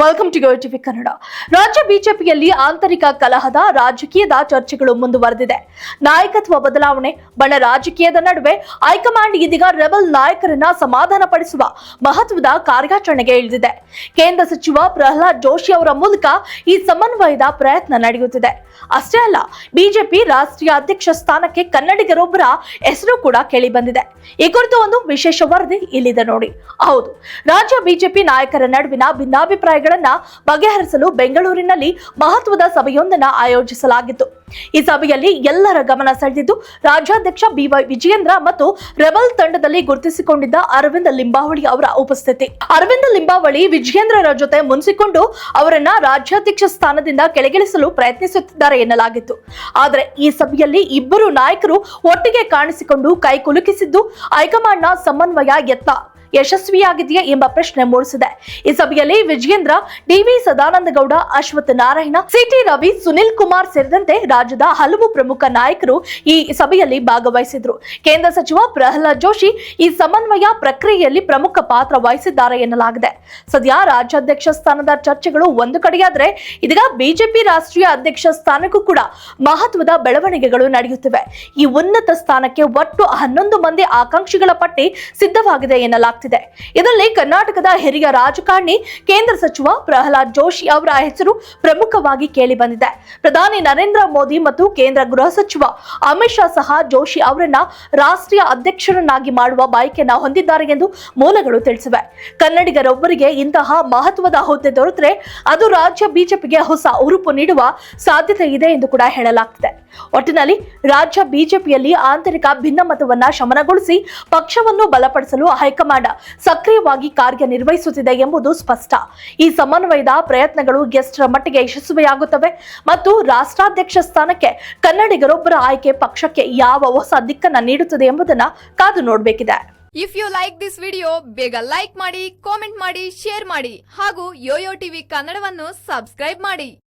Welcome to TV Kannada ರಾಜ್ಯ ಬಿಜೆಪಿಯಲ್ಲಿ ಆಂತರಿಕ ಕಲಹದ ರಾಜಕೀಯದ ಚರ್ಚೆಗಳು ಮುಂದುವರೆದಿದೆ. ನಾಯಕತ್ವ ಬದಲಾವಣೆ, ಬಣ ರಾಜಕೀಯದ ನಡುವೆ ಹೈಕಮಾಂಡ್ ಇದೀಗ ರೆಬಲ್ ನಾಯಕರನ್ನ ಸಮಾಧಾನ ಪಡಿಸುವ ಮಹತ್ವದ ಕಾರ್ಯಾಚರಣೆಗೆ ಇಳಿದಿದೆ. ಕೇಂದ್ರ ಸಚಿವ ಪ್ರಹ್ಲಾದ್ ಜೋಶಿ ಅವರ ಮೂಲಕ ಈ ಸಮನ್ವಯದ ಪ್ರಯತ್ನ ನಡೆಯುತ್ತಿದೆ. ಅಷ್ಟೇ ಅಲ್ಲ, ಬಿಜೆಪಿ ರಾಷ್ಟ್ರೀಯ ಅಧ್ಯಕ್ಷ ಸ್ಥಾನಕ್ಕೆ ಕನ್ನಡಿಗರೊಬ್ಬರ ಹೆಸರು ಕೂಡ ಕೇಳಿ ಬಂದಿದೆ ಈ ಕುರಿತು ಒಂದು ವಿಶೇಷ ವರದಿ ಇಲ್ಲಿದೆ ನೋಡಿ. ಹೌದು, ರಾಜ್ಯ ಬಿಜೆಪಿ ನಾಯಕರ ನಡುವಿನ ಭಿನ್ನಾಭಿಪ್ರಾಯಗಳನ್ನ ಬಗೆಹರಿಸಲು ಬೆಂಗಳೂರಿನಲ್ಲಿ ಮಹತ್ವದ ಸಭೆಯೊಂದನ್ನು ಆಯೋಜಿಸಲಾಗಿತ್ತು. ಈ ಸಭೆಯಲ್ಲಿ ಎಲ್ಲರ ಗಮನ ಸೆಳೆದಿದ್ದು, ರಾಜ್ಯಾಧ್ಯಕ್ಷ ಬಿವೈ ವಿಜಯೇಂದ್ರ ಮತ್ತು ರೆಬಲ್ ತಂಡದಲ್ಲಿ ಗುರುತಿಸಿಕೊಂಡಿದ್ದ ಅರವಿಂದ ಲಿಂಬಾವಳಿ ಅವರ ಉಪಸ್ಥಿತಿ. ಅರವಿಂದ ಲಿಂಬಾವಳಿ ವಿಜಯೇಂದ್ರರ ಜೊತೆ ಮುನ್ಸಿಕೊಂಡು ಅವರನ್ನ ರಾಜ್ಯಾಧ್ಯಕ್ಷ ಸ್ಥಾನದಿಂದ ಕೆಳಗಿಳಿಸಲು ಪ್ರಯತ್ನಿಸುತ್ತಿದ್ದಾರೆ ಎನ್ನಲಾಗಿತ್ತು. ಆದರೆ ಈ ಸಭೆಯಲ್ಲಿ ಇಬ್ಬರು ನಾಯಕರು ಒಟ್ಟಿಗೆ ಕಾಣಿಸಿಕೊಂಡು ಕೈ ಕುಲುಕಿಸಿದ್ದು, ಹೈಕಮಾಂಡ್ನ ಸಮನ್ವಯ ಯತ್ನ. ಯಶಸ್ವಿಯಾಗಿದೆಯೇ ಎಂಬ ಪ್ರಶ್ನೆ ಮೂಡಿಸಿದೆ. ಈ ಸಭೆಯಲ್ಲಿ ವಿಜಯೇಂದ್ರ, ಡಿವಿ ಸದಾನಂದಗೌಡ, ಅಶ್ವಥ್ ನಾರಾಯಣ, ಸಿಟಿ ರವಿ, ಸುನಿಲ್ ಕುಮಾರ್ ಸೇರಿದಂತೆ ರಾಜ್ಯದ ಹಲವು ಪ್ರಮುಖ ನಾಯಕರು ಈ ಸಭೆಯಲ್ಲಿ ಭಾಗವಹಿಸಿದ್ರು. ಕೇಂದ್ರ ಸಚಿವ ಪ್ರಹ್ಲಾದ್ ಜೋಶಿ ಈ ಸಮನ್ವಯ ಪ್ರಕ್ರಿಯೆಯಲ್ಲಿ ಪ್ರಮುಖ ಪಾತ್ರ ವಹಿಸಿದ್ದಾರೆ ಎನ್ನಲಾಗಿದೆ. ಸದ್ಯ ರಾಜ್ಯಾಧ್ಯಕ್ಷ ಸ್ಥಾನದ ಚರ್ಚೆಗಳು ಒಂದು ಕಡೆಯಾದ್ರೆ ಇದೀಗ ಬಿಜೆಪಿ ರಾಷ್ಟ್ರೀಯ ಅಧ್ಯಕ್ಷ ಸ್ಥಾನಕ್ಕೂ ಕೂಡ ಮಹತ್ವದ ಬೆಳವಣಿಗೆಗಳು ನಡೆಯುತ್ತಿವೆ. ಈ ಉನ್ನತ ಸ್ಥಾನಕ್ಕೆ ಒಟ್ಟು ಹನ್ನೊಂದು ಮಂದಿ ಆಕಾಂಕ್ಷಿಗಳ ಪಟ್ಟಿ ಸಿದ್ಧವಾಗಿದೆ ಎನ್ನಲಾಗ್ತಿದೆ. ಇದರಲ್ಲಿ ಕರ್ನಾಟಕದ ಹಿರಿಯ ರಾಜಕಾರಣಿ, ಕೇಂದ್ರ ಸಚಿವ ಪ್ರಹ್ಲಾದ್ ಜೋಶಿ ಅವರ ಹೆಸರು ಪ್ರಮುಖವಾಗಿ ಕೇಳಿ ಬಂದಿದೆ. ಪ್ರಧಾನಿ ನರೇಂದ್ರ ಮೋದಿ ಮತ್ತು ಕೇಂದ್ರ ಗೃಹ ಸಚಿವ ಅಮಿತ್ ಶಾ ಸಹ ಜೋಶಿ ಅವರನ್ನ ರಾಷ್ಟ್ರೀಯ ಅಧ್ಯಕ್ಷರನ್ನಾಗಿ ಮಾಡುವ ಬಯಕೆಯನ್ನ ಹೊಂದಿದ್ದಾರೆ ಎಂದು ಮೂಲಗಳು ತಿಳಿಸಿವೆ. ಕನ್ನಡಿಗರೊಬ್ಬರಿಗೆ ಇಂತಹ ಮಹತ್ವದ ಹುದ್ದೆ ದೊರೆತರೆ ಅದು ರಾಜ್ಯ ಬಿಜೆಪಿಗೆ ಹೊಸ ಉರುಪು ನೀಡುವ ಸಾಧ್ಯತೆ ಇದೆ ಎಂದು ಕೂಡ ಹೇಳಲಾಗ್ತಿದೆ. ಒಟ್ಟಿನಲ್ಲಿ ರಾಜ್ಯ ಬಿಜೆಪಿಯಲ್ಲಿ ಆಂತರಿಕ ಭಿನ್ನಮತವನ್ನ ಶಮನಗೊಳಿಸಿ ಪಕ್ಷವನ್ನು ಬಲಪಡಿಸಲು ಹೈಕಮಾಂಡ್ ಸಕ್ರಿಯವಾಗಿ ಕಾರ್ಯನಿರ್ವಹಿಸುತ್ತಿದೆ ಎಂಬುದು ಸ್ಪಷ್ಟ. ಈ ಸಮನ್ವಯದ ಪ್ರಯತ್ನಗಳು ಗೆಸ್ಟ್ರ ಮಟ್ಟಿಗೆ ಯಶಸ್ವಿಯಾಗುತ್ತವೆ ಮತ್ತು ರಾಷ್ಟ್ರಾಧ್ಯಕ್ಷ ಸ್ಥಾನಕ್ಕೆ ಕನ್ನಡಿಗರೊಬ್ಬರ ಆಯ್ಕೆ ಪಕ್ಷಕ್ಕೆ ಯಾವ ಹೊಸ ದಿಕ್ಕನ್ನ ನೀಡುತ್ತದೆ ಎಂಬುದನ್ನ ಕಾದು ನೋಡಬೇಕಿದೆ. If you like this video ಬೇಗ ಲೈಕ್ ಮಾಡಿ ಕಾಮೆಂಟ್ ಮಾಡಿ ಶೇರ್ ಮಾಡಿ ಹಾಗೂ ಯೋಯೋ ಟಿವಿ ಕನ್ನಡವನ್ನು ಸಬ್ಸ್ಕ್ರೈಬ್ ಮಾಡಿ.